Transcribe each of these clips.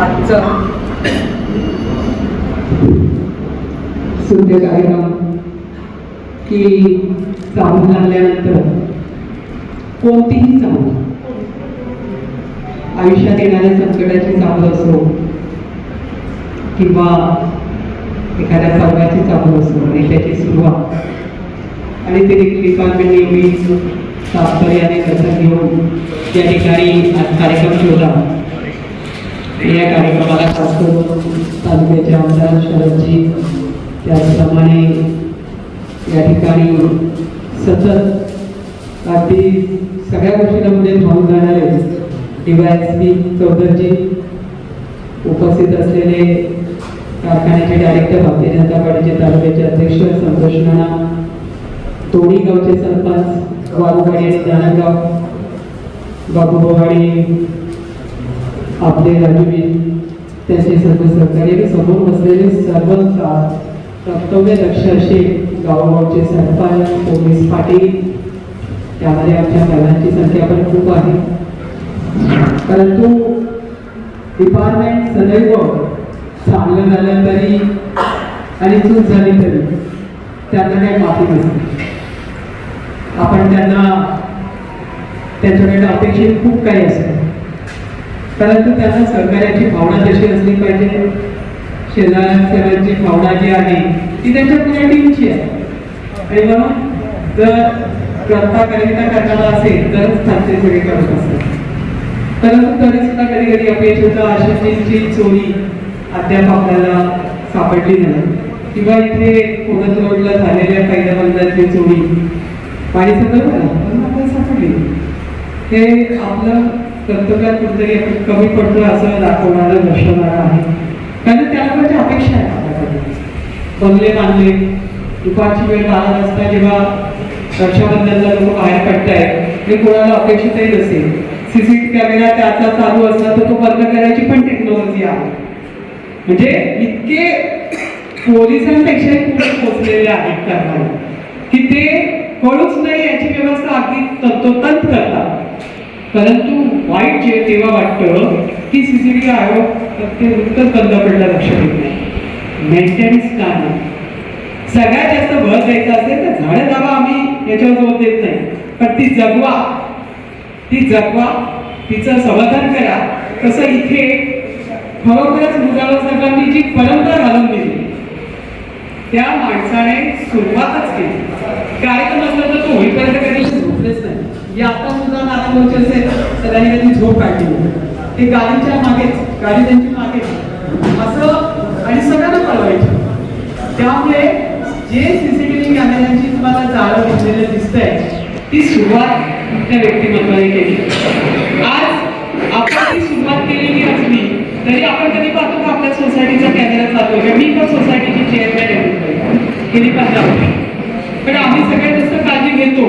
आजचं सूर्य कार्यक्रम की जाऊन लागल्यानंतर कोणतीही चाहूल आयुष्यात येणाऱ्या संकटाची चांगलं असो किंवा एखाद्या चौकाची चांगलं असो आणि त्याची सुरुवात. आणि ते देखील डिपार्टमेंट नेहमी तात्पर्याने दखल घेऊन त्या ठिकाणी आज कार्यक्रम ठेवला. या कार्यक्रमाला खास करून तालुक्याचे आमदार शरदजी त्याचप्रमाणे या ठिकाणी सतत अगदी सगळ्या गोष्टींना म्हणजे धावून जाणारे डीवायएसपी चौधरजी उपस्थित असलेले कारखान्याचे डायरेक्टर भारतीय जनता पार्टीचे तालुक्याचे अध्यक्ष संतोष राणा तोडी गावचे सरपंच वाघोवाडी आणि जाणगाव बाबूबावाडी आपले राजवीर त्याचे सर्व सहकारी समोर बसलेले सर्व कर्तव्य लक्ष असे गावोगावचे सरपंच पोलीस पाटील त्यामध्ये आमच्या महिलांची संख्या पण खूप आहे. परंतु डिपार्टमेंट सदैव चांगलं झालं तरी आणि चूक झाली तरी त्यांना काही माफी नसते. आपण त्यांना त्यांच्याकडे अपेक्षित खूप काही असतं. परंतु त्यांना सहकार्याची भावना जशी असली पाहिजे शेजाऱ्यांची भावना जी आहे ती त्यांच्या पुऱ्या टीमची आहे. आणि म्हणून जर ग्रंथाकरिता करताना असेल तरच त्यांचे सगळे करत असतात परंतु तरी सुद्धा कधी कधी अपयश होतं आशिषींची चोरी अद्याप आपल्याला सापडली नाही. किंवा इथे कोणत रोडला झालेल्या पहिल्या चोरी. पाणी सगळं झालं पण आपल्याला सापडली. हे आपलं कर्तव्यात कुठेतरी आपण कमी पडतो असं दाखवणारं दर्शवणारं आहे. कारण त्या लोकांची अपेक्षा आहे आपल्याकडे? बनले मानले दुपारची वेळ बारा वाजता जेव्हा रक्षाबंधनला लोक बाहेर पडतायत हे कोणाला अपेक्षितही नसेल. सीसीटीव्ही कॅमेरा त्याचा चालू असला तर तो बंद करायची पण टेक्नॉलॉजी आहे. म्हणजे इतके पोलिसांपेक्षाही पुढे पोहोचलेले आहेत कर्मचारी की ते कळूच नाही याची व्यवस्था अगदी तंतोतंत करतात. परंतु वाईट जे तेव्हा वाटतं की सीसीटीव्ही आयोग ते उत्तर बंद पडलं लक्ष देत नाही. मेंटेनन्स का नाही? सगळ्यात जास्त भर द्यायचा असेल तर झाडं जावा आम्ही याच्यावर जोर देत नाही. पण ती जगवा. ती जगवा तिचं समाधान करा. तसं इथे खरोखरच मुलाला साहेबांनी जी परंपरा घालून दिली त्या माणसाने सुरुवातच केली. कार्यक्रम असला तर तो होईपर्यंत कधी झोपलेच नाही. या आता सुद्धा नारायणगावचे असेल तर त्यांनी झोप काढली. ते गाडीच्या मागेच गाडी त्यांची मागेच. असं आणि सगळ्यांना कळवायचं. त्यामुळे जे सीसीटीव्ही कॅमेऱ्यांची तुम्हाला जाळं घेतलेलं दिसतंय ती सुरुवात त्या व्यक्तिमत्वाने केली? आज आपण ती सुरुवात केलेली असली तरी आपण कधी पाहतो का आपल्या सोसायटीचा कॅमेरा चालतो किंवा मी पण सोसायटीची चेअरमॅन आहे. गेली पंधरा पण आम्ही सगळ्यात जास्त काळजी घेतो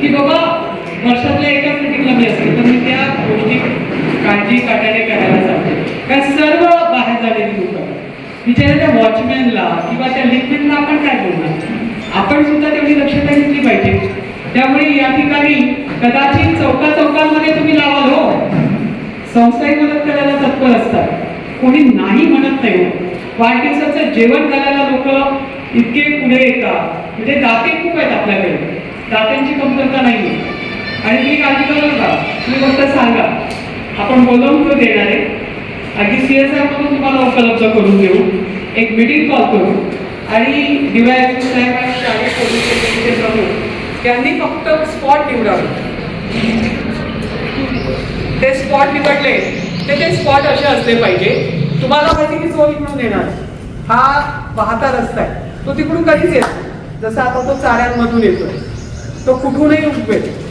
की बाबा वर्षातल्या एकाच मिटिंगला मी असते तर मी त्या गोष्टी काळजी काटाने करायला सांगते कारण सर्व बाहेर झालेली लोक विचार त्या वॉचमॅनला किंवा त्या लिक्विडला आपण काय बोलणार? आपण सुद्धा तेवढी दक्षता घेतली पाहिजे. त्यामुळे या ठिकाणी कदाचित चौका चौकांमध्ये तुम्ही लावाल हो. संस्थाही मदत करायला तत्पर असतात. कोणी नाही म्हणत नाही हो. वाढदिवसाचं जेवण करायला लोक इतके पुढे येतात. म्हणजे दाते खूप आहेत आपल्याकडे. दात्यांची कमतरता नाही आणि मी काळजी करू नका तुम्ही फक्त सांगा. आपण बोलवून तो देणार आहे? अगदी सी एस आर मधून तुम्हाला उपलब्ध करून देऊ. एक मीटिंग कॉल करू. आणि डीवायएसपी साहेब आणि शाळे पोलीस स्टेशनचे प्रमुख त्यांनी फक्त स्पॉट निवडावे. ते स्पॉट निवडले. ते ते स्पॉट असे असले पाहिजे. तुम्हाला माहिती की जो इकडून येणार. हा वाहता रस्ता आहे. तो तिकडून कधीच येतो जसं जसा आता तो चाऱ्यांमधून येतोय. तो कुठूनही उठवेल.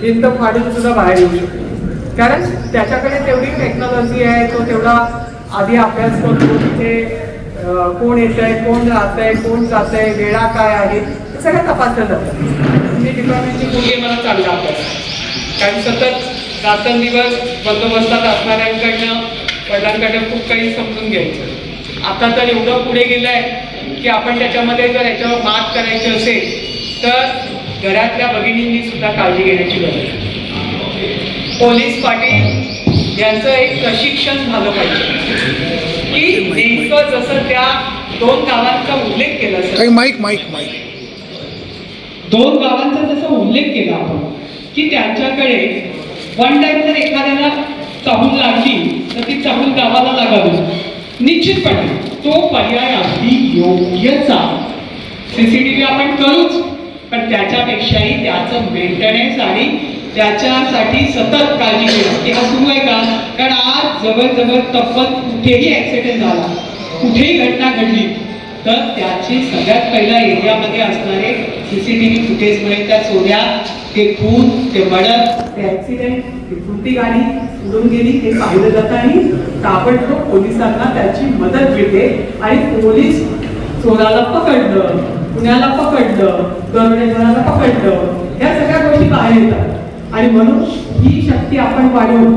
भिंत फाडून सुद्धा बाहेर येऊ शकतो. कारण त्याच्याकडे तेवढी टेक्नॉलॉजी आहे तो तेवढा आधी अभ्यास करतो तिथे कोण येत आहे कोण राहत आहे कोण जात आहे वेळा काय आहे हे सगळं तपासलं जातं. मी डिपार्टमेंटची मुलगी मला चांगला अभ्यास कारण सतत रात्रंदिवस बंदोबस्तात असणाऱ्यांकडनं वडिलांकडनं खूप काही समजून घ्यायचं. आता तर एवढं पुढे गेलं आहे की आपण त्याच्यामध्ये जर याच्यावर मात करायची असेल तर घरातल्या भगिनींनी सुद्धा काळजी घेण्याची गरज आहे. पोलीस पाटील यांचं एक प्रशिक्षण झालं पाहिजे. की नेमकं जसं त्या दोन गावांचा उल्लेख केला सर काही माईक माईक माईक दोन गावांचा जसा उल्लेख केला आपण की त्यांच्याकडे वन टाइम जर एखाद्याला चाहूल लागली तर ती चाहूल गावाला लागावी. निश्चितपणे तो पर्याय अगदी योग्यच आहे. सीसीटीव्ही आपण करूच. पण त्याच्यापेक्षाही त्याचं मेंटेनन्स आणि त्याच्यासाठी सतत काळजी घेणं. की हा सुरू आहे का? कारण आज जवळजवळ तब्बल कुठेही ॲक्सिडेंट झाला कुठेही घटना घडली तर त्याचे सगळ्यात पहिला एरियामध्ये असणारे सीसीटीव्ही फुटेजमुळे त्या चोऱ्या ते खून ते मडर ते ऍक्सिडेंट ते फुटती गाडी उडून गेली हे पाहिलं जातं आणि ताबडतोब पोलिसांना त्याची मदत मिळते आणि पोलीस चोराला पकडलं पुण्याला पकडलं दरोडेखोराला पकडलं या सगळ्या गोष्टी बाहेर येतात. आणि म्हणून ही शक्ती आपण वाढवून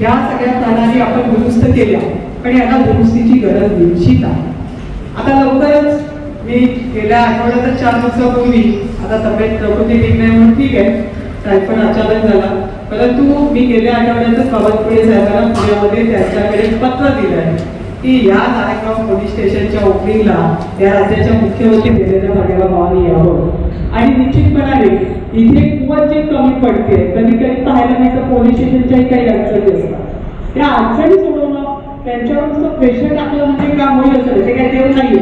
या सगळ्या प्रणाली आपण दुरुस्त केल्या. पण याला दुरुस्तीची गरज निश्चित आहे. आता लवकरच मी गेल्या आठवड्यातच चार दिवसापूर्वी आता तब्येत प्रकृती ठीक नाही म्हणून ठीक आहे. टायफॉइड अचानक झाला. परंतु मी गेल्या आठवड्यातच बाबतपुढे साहेबांना पुण्यामध्ये त्यांच्याकडे पत्र दिलं आहे की या नारायणगाव पोलीस स्टेशनच्या ओपनिंगला या राज्याच्या मुख्यमंत्री देवेंद्र फडणवीस यावं. आणि निश्चितपणाने इथे कुवत जे कमी पडते. कधी कधी पाहायला मिळतं पोलीस स्टेशनच्याही काही अडचणी असतात. त्या अडचणी सोडवणं त्यांच्यावर नुसतं प्रेशर टाकलं म्हणजे काम होईल असं ते काय देव नाही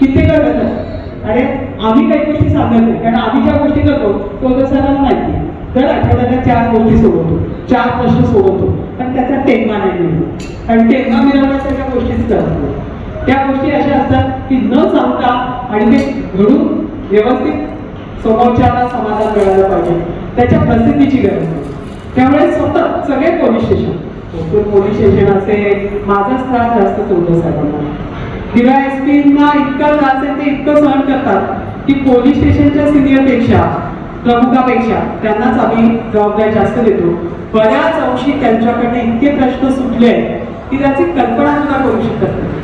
किती करतात अरे आम्ही काही गोष्टी सांगत नाही. कारण आम्ही ज्या गोष्टी करतो तो तर सरांना माहिती दर आठवड्याला चार गोष्टी सोडवतो चार प्रश्न सोडवतो पण त्याचा टेंगा नाही मिळतो. आणि टेंगा मिळवण्यात सगळ्या गोष्टीच करतो त्या गोष्टी अशा असतात की न सांगता आणि ते घडून व्यवस्थित समोरच्याला समाधान मिळालं पाहिजे. त्याच्या प्रसिद्धीची गरज आहे त्यामुळे स्वतः सगळे पोलीस स्टेशन पोलीस स्टेशन असेल माझाच त्रास जास्त सोडतो साहेबांना डीवायएसपींना इतका त्रास आहे ते इतकं सहन करतात की पोलीस स्टेशनच्या सिनियरपेक्षा प्रमुखापेक्षा त्यांनाच आम्ही जबाबदारी जास्त देतो. बऱ्याच अंशी त्यांच्याकडनं इतके प्रश्न सुटले आहेत की त्याची कल्पना सुद्धा करू शकत नाही.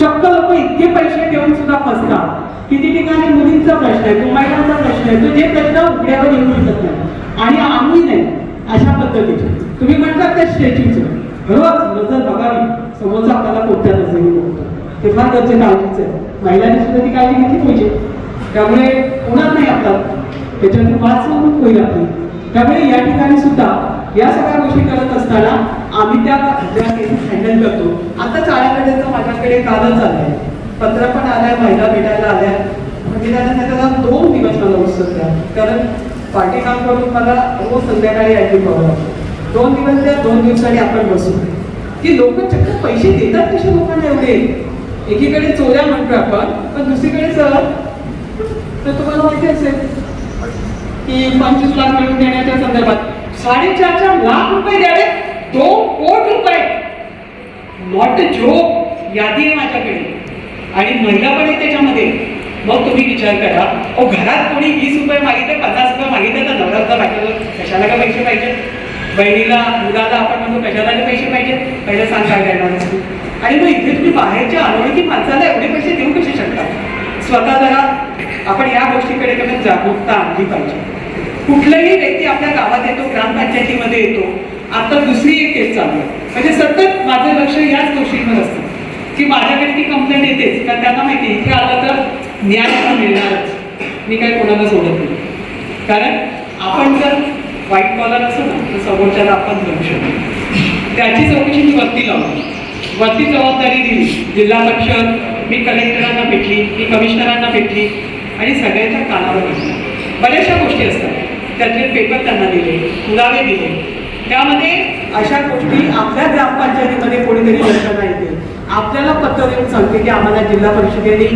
चक्क लोक इतके पैसे देऊन सुद्धा फसतात. किती ठिकाणी मुलींचा प्रश्न आहे तो महिलांचा प्रश्न आहे तो जे प्रश्न उघड्यावर येऊ शकत नाही. आणि आम्ही नाही अशा पद्धतीचे. तुम्ही म्हणतात त्या स्टॅच्यूचं रोज नजर बघावी समोरचा आपल्याला कोणत्या नजरेने बघतो? ते फार गरजे काळजीचं आहे. महिलांनी सुद्धा ती काळजी घेतली पाहिजे. त्यामुळे होणार नाही आपल्याला. त्याच्यातून वाचवणूक होईल आपली. त्यामुळे या ठिकाणी सुद्धा या सगळ्या गोष्टी करत असताना आम्ही त्या ज्या केसेस हँडल करतो. आता चाळ्याकडेचं माझ्याकडे कालच आलंय पत्र पण आलंय महिला भेटायला आल्या. म्हणजे त्यानंतर त्याला दोन दिवस मला उत्सुक द्या कारण पार्टी काम करून मला रोज संध्याकाळी ऍक्टिव्ह व्हावं लागतं दोन दिवस द्या दोन दिवसांनी आपण बसू. की लोक चक्क पैसे देतात कशा लोकांना एवढे? एकीकडे चोऱ्या म्हणतो आपण पण दुसरीकडे सर तर तुम्हाला माहिती असेल की पंचवीस लाख मिळवून देण्याच्या संदर्भात साडेचार चार लाख रुपये द्यावे दोन कोट रुपये. नॉट जोक यादी आहे माझ्याकडे. आणि महिला पण आहे त्याच्यामध्ये. मग तुम्ही विचार करा अहो घरात कोणी वीस रुपये मागितले पन्नास रुपये मागितले तर नवरात्र बायकोला कशाला का पैसे पाहिजे? बहिणीला मुलाला आपण म्हणतो कशाला का पैसे पाहिजे? पहिलं सांग काय देणार असतो आणि मग इथे तुम्ही बाहेरच्या अनोळखी माणसाला एवढे पैसे देऊ कसे शकता? स्वतः जरा आपण या गोष्टीकडे कमी जागरूकता आणली पाहिजे. कुठलाही व्यक्ती आपल्या गावात येतो ग्रामपंचायतीमध्ये येतो आता दुसरी एक केस चालू आहे. म्हणजे सतत माझं लक्ष याच गोष्टींवर असतं. की माझ्याकडे ती कंप्लेंट येतेच कारण त्यांना माहिती आहे, इथे आलं तर न्याय पण मिळणारच. मी काय कोणाला सोडत नाही. कारण आपण जर वाईट कॉलर असो ना तर समोरच्याला आपण धरू शकतो त्याची चौकशी मी वरती लावली. वरती जबाबदारी दिली. जिल्हा परिषद मी कलेक्टरांना भेटली मी कमिशनरांना भेटली आणि सगळ्यांच्या कानावर भेटला बऱ्याचशा गोष्टी असतात. त्यातले पेपर त्यांना दिले पुरावे दिले. त्यामध्ये अशा गोष्टी आपल्या ग्रामपंचायतीमध्ये कोणीतरी लक्ष नाही देत आपल्याला पत्र देऊन सांगते की आम्हाला जिल्हा परिषदेने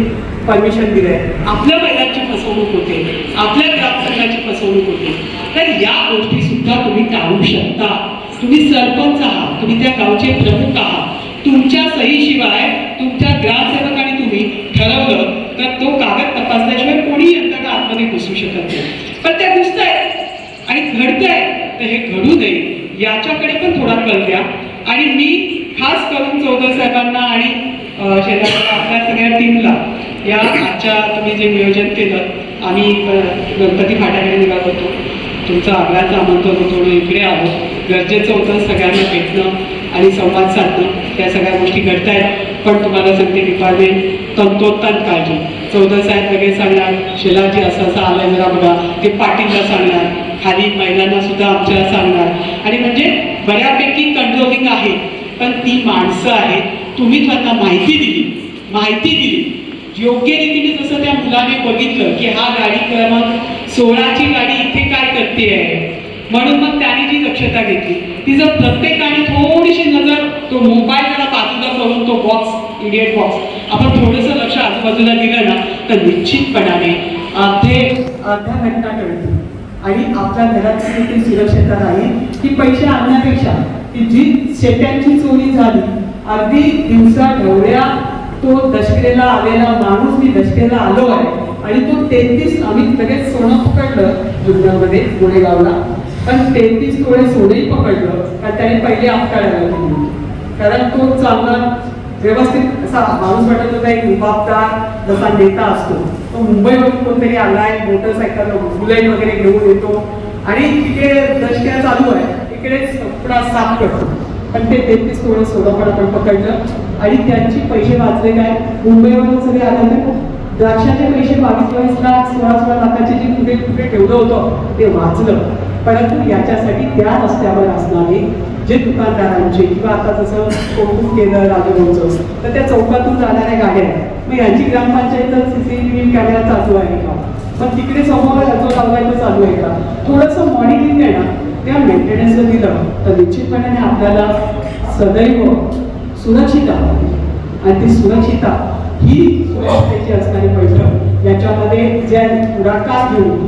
परमिशन दिलंय. आपल्या महिलांची फसवणूक होते आपल्या ग्रामसंघाची फसवणूक होते. तर या गोष्टी सुद्धा तुम्ही टाळू शकता. तुम्ही सरपंच आहात तुम्ही त्या गावचे प्रमुख आहात. तुमच्या सहीशिवाय तुमच्या ग्रामसेवकाने तुम्ही ठरवलं तर तो कागद तपासल्याशिवाय कोणी यंत्रणा आतमध्ये घुसू शकत नाही. पण त्या घुसताय आणि घडतंय तर हे घडू नये. याच्याकडे पण थोडा कल द्या आणि मी खास करून चौधरी साहेबांना आणि अं, शेजारच्या आपल्या सगळ्या टीमला या आजच्या तुम्ही जे नियोजन केलं आम्ही गणपती फाट्याकडे निघालो होतो. तुमचं आग्र्याचं आमंत्रण होतो इकडे आलो. गरजेचं होतं सगळ्यांना भेटणं आणि संवाद साधणं. या सगळ्या गोष्टी घडतायत. पण तुम्हाला सांगते डिपार्टमेंट तंतोतंत काळजी. चौधरी साहेब लगेच सांगणार शेलाजी असं असं आलं जरा बघा. ते पाटीलला सांगणार. खाली महिलांना सुद्धा आमच्या सांगणार. आणि म्हणजे बऱ्यापैकी कंट्रोलिंग आहे. पण ती माणसं आहेत तुम्ही त्यांना माहिती दिली. माहिती दिली. योग्य रीतीने जसं त्या मुलाने बघितलं की हा गाडी क्रमांक सोळाची गाडी इथे काय करते आहे. म्हणून मग त्याने जी दक्षता घेतली. ती जर प्रत्येकाने थोडीशी नजर तो मोबाईल जरा बाजूला करून तो बॉक्स इडियट बॉक्स आपण थोडंसं लक्ष आजूबाजूला दिलं ना तर निश्चितपणाने अर्धे अर्ध्या घंटा कळते. आणि आपल्या घराची देखील सुरक्षितता राहील की पैसे आणण्यापेक्षा की जी शेट्यांची चोरी झाली अगदी दिवसा ढवळ्या तो दशकेला आलेला माणूस मी दशकेला आलो आहे. आणि तो तेहतीस आम्ही लगेच सोनं पकडलं जुन्नरमध्ये गोरेगावला पण तेहतीस तोळे सोनंही पकडलं कारण त्याने पहिले आपटाळायला कारण तो चांगला व्यवस्थित असा माणूस वाटत होता एक रुबाबदार जसा नेता असतो. तो मुंबईवरून कोणतरी आलाय मोटरसायकल बुलेट वगैरे घेऊन येतो. आणि तिकडे दशक्या चालू आहे. तिकडे कपडा साफ करतो. पण ते तेहतीस थोडं सोनं पण आपण पकडलं. आणि त्यांची पैसे वाचले काय? मुंबईवरून सगळे आले तर द्राक्षाचे पैसे बावीस बावीस लाख सोळा सोळा लाखाचे जे कुठे कुठे ठेवलं होतं ते वाचलं. परंतु याच्यासाठी त्या रस्त्यावर असणारे जे दुकानदारांचे किंवा आता जसं कौतुक केलं राजभवनचं तर त्या चौकातून जाणाऱ्या गाड्या आहेत मग यांची ग्रामपंचायत सी सी कॅमेरा चालू आहे का? पण तिकडे समोर जो लावायचं चालू आहे का? थोडंसं मॉनिटरिंग आहे ना त्या मेंटेनन्सला दिलं तर निश्चितपणे आपल्याला सदैव सुरक्षिता आणि ती सुरक्षिता ही सुरक्षितेची असणारी बैठक याच्यामध्ये जे पुढाकार घेऊन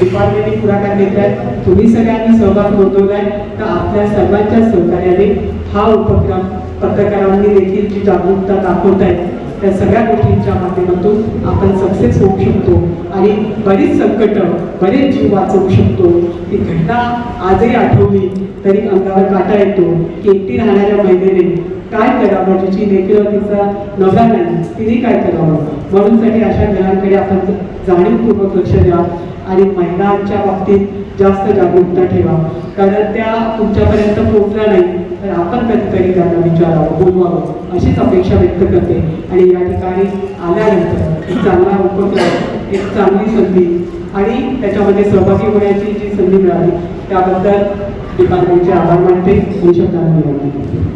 डिपार्टमेंटने पुढाकार घेतलाय. तुम्ही सगळ्यांनी सहभाग नोंदवलाय. तर आपल्या सर्वांच्या सहकार्याने हा उपक्रम पत्रकारांनी देखील जी जागरूकता दाखवत आहेत त्या सगळ्या गोष्टींच्या माध्यमातून आपण सक्सेस होऊ शकतो आणि बरीच संकट बरेच जीव वाचवू शकतो. ती घटना आजही आठवली तरी अंगावर काटा येतो. की एकटी राहणाऱ्या महिलेने काय करावं जिची देखील तिचा नवरा नाही तिने काय करावं? म्हणून साठी अशा घरांकडे आपण जाणीवपूर्वक लक्ष द्या आणि महिलांच्या बाबतीत जास्त जागरूकता ठेवा. कारण त्या तुमच्यापर्यंत पोहोचल्या नाही तर आपण कधीतरी त्यांना विचारावं बोलवावं अशीच अपेक्षा व्यक्त करते. आणि या ठिकाणी आल्यानंतर एक चांगला उपक्रम एक चांगली संधी आणि त्याच्यामध्ये सहभागी होण्याची जी संधी मिळाली त्याबद्दल डिपार्टमेंटचे आभार मानते. शब्दांना विनंती करते